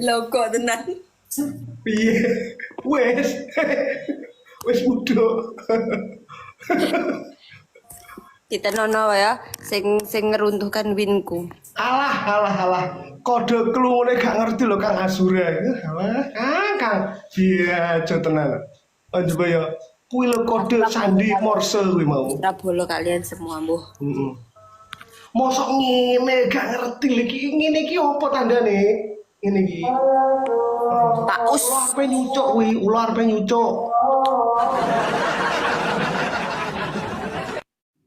Logo tenan. piye? Wes. Wes mudok Kita nono ya sing sing ngeruntuhkan winku. alah alah alah. Kode kelungune gak ngerti lho Kang Azura alah Kang Kang. Iya aja tenan Anjir ya kuwi lho kode sandi morse kuwi mau Rabolo kalian semua, Bu. Heeh. Mosok ngene gak ngerti lagi ngene iki apa tandane? Ngene iki. Paus. Ular pe nyucuk kuwi, ular pe nyucuk.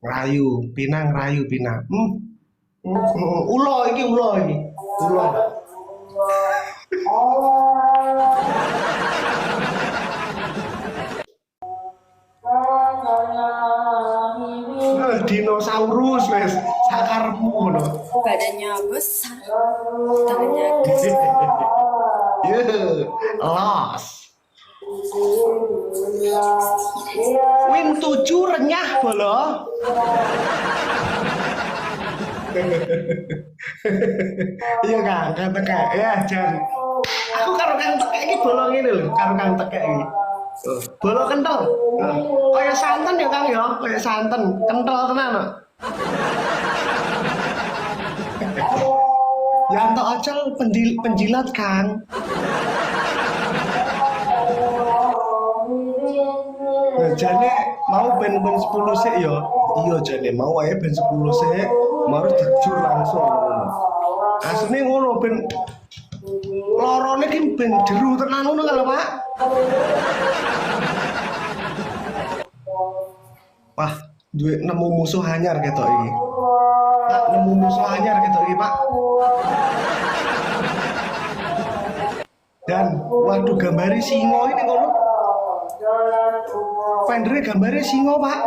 Rayu, pinang rayu pinang. Hmm. Hmm, hmm. Ulo iki ulo iki. Ulo. dinosaurus wes sakarepmu ngono. Badannya besar, tangannya Yeah, los. Win 7 renyah bolo. Iya kang, kang tekek ya jan. Aku karo kang tekek iki bolo ngene lho, karo kang tekek iki. Bolo kental. Nah, Kayak santen ya kang ya, kayak santen, kental tenan. kok. Yanto Ocel pendil, penjilat Kang. Nah, jane mau ben ben 10 sik ya. Iya jane mau ae ben 10 sik, mau dijur langsung. Asline ngono ben lorone ki ben jeru tenan ngono kalau Pak. Duwe nemu musuh anyar ketok iki. Pak, nemu musuh anyar ketok iki, Pak. Dan waduh gambari singo ini ngono. Vendornya gambarnya singo, Pak.